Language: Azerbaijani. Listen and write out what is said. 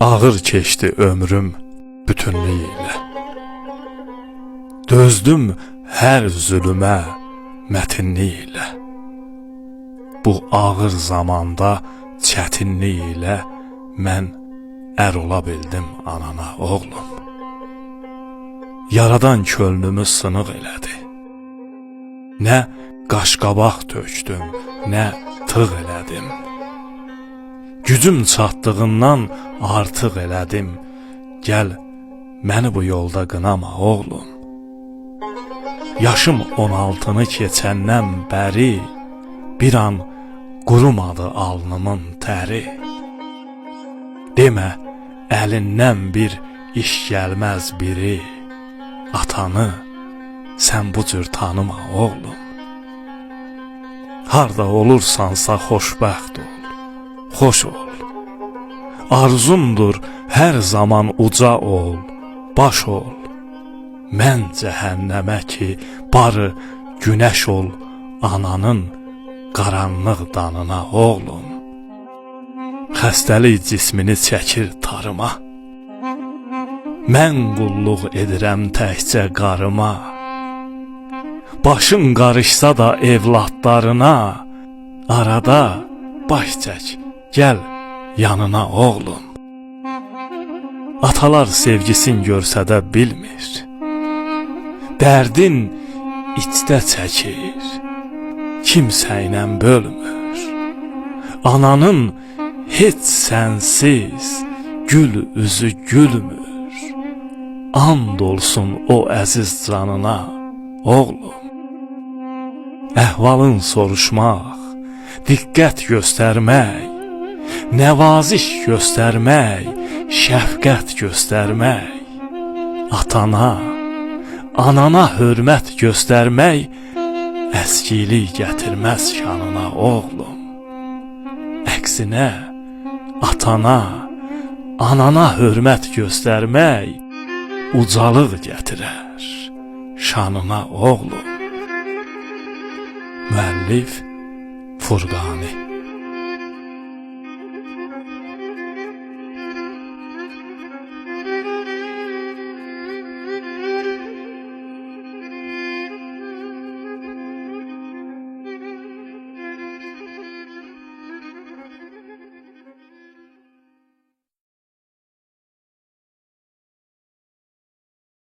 Ağır keçdi ömrüm bütünlüyüyle. Dözdüm hər zülümə mətinliyilə. Bu ağır zamanda çətinliyilə mən ər ola bildim anana oğlum. Yaradan könlümü sınıq elədi. Nə qaşqabaq tökdüm, nə tığ elədim. Gücüm çatdığından artıq elədim. Gəl məni bu yolda qınama oğlum. Yaşım 16-nı keçəndən bəri bir an qurumadı alnımın təri. Demə əlindən bir iş gəlməz biri. Atanı sən bu cür tanıma oğlum. Harda olursansa xoşbəxt ol. Xoş ol. Arzumdur hər zaman uca ol, baş ol. Mən cəhənnəmə ki, barı günəş ol ananın qaranlıq danına oğlum. Xəstəlik cismini çəkir tarıma. Mən qulluq edirəm təkcə qarıma. Başın qarışsa da evladlarına, arada baş çək, gəl yanına oğlum. Atalar sevgisin görsə də bilmir. Dərdin içdə çəkir. Kimsə ilə bölmür. Ananın heç sənsiz gül üzü gülmür. And olsun o əziz canına, oğlum. Əhvalın soruşmaq, diqqət göstərmək, nəvaziş göstərmək, şəfqət göstərmək, atana, anana hörmət göstərmək əskilik gətirməz şanına oğlum. Əksinə, atana, anana hörmət göstərmək ucalıq gətirər şanına oğlum. Müəllif Furqani